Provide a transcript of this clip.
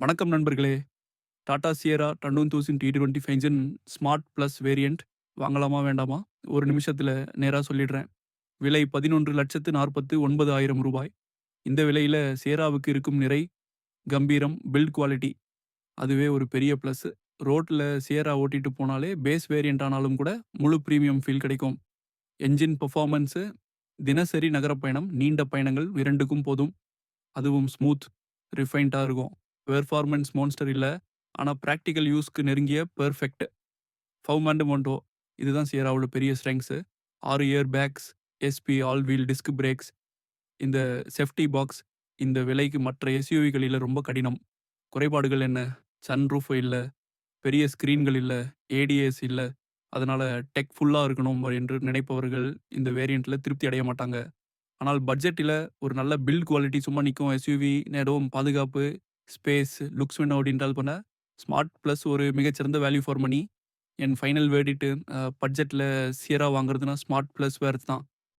வணக்கம் நண்பர்களே! டாடா சியரா டன்னூன் தௌசண்ட் டி டுவெண்ட்டி ஃபைவ்ஜின் ஸ்மார்ட் ப்ளஸ் வேரியண்ட் வாங்கலாமா வேண்டாமா? ஒரு நிமிஷத்தில் நேராக சொல்லிடுறேன். விலை பதினொன்று லட்சத்து நாற்பத்து ஒன்பது ஆயிரம் ரூபாய். இந்த விலையில் சேராவுக்கு இருக்கும் நிறை, கம்பீரம், பில்ட் குவாலிட்டி அதுவே ஒரு பெரிய ப்ளஸ்ஸு ரோட்டில் சியரா ஓட்டிட்டு போனாலே பேஸ் வேரியண்ட் ஆனாலும் கூட முழு ப்ரீமியம் ஃபீல் கிடைக்கும். என்ஜின் பர்ஃபார்மன்ஸு தினசரி நகரப்பயணம், நீண்ட பயணங்கள் இரண்டுக்கும் போதும். அதுவும் ஸ்மூத், ரிஃபைன்டா இருக்கும். பெர்ஃபார்மன்ஸ் மோன்ஸ்டர் இல்லை ஆனால் ப்ராக்டிக்கல் யூஸ்க்கு நெருங்கிய பெர்ஃபெக்ட். ஃபவுமாண்டு மோண்டோ இதுதான் சியராவோட பெரிய ஸ்ட்ரெங்க்ஸு ஆறு air bags, ESP all wheel disc brakes. இந்த சேஃப்டி பாக்ஸ் இந்த விலைக்கு மற்ற எஸ்யூவிகளில் ரொம்ப கடினம். குறைபாடுகள் என்ன? சன்ரூஃப் இல்லை பெரிய ஸ்க்ரீன்கள் இல்லை ஏடிஎஸ் இல்லை அதனால் டெக் ஃபுல்லாக இருக்கணும் என்று நினைப்பவர்கள் இந்த வேரியண்ட்டில் திருப்தி அடைய மாட்டாங்க. ஆனால் பட்ஜெட்டில் ஒரு நல்ல பில்ட் குவாலிட்டி சும்மா நிற்கும் எஸ்யூவி நேரம் பாதுகாப்பு, ஸ்பேஸ், லுக்ஸ் வேணும் அப்படின்றால் பண்ண ஸ்மார்ட் ப்ளஸ் ஒரு மிகச்சிறந்த வேல்யூ ஃபார் மனி. என் ஃபைனல் வேடிட்டு பட்ஜெட்டில் சியராக வாங்குறதுனா ஸ்மார்ட் ப்ளஸ் வேர்த் தான்.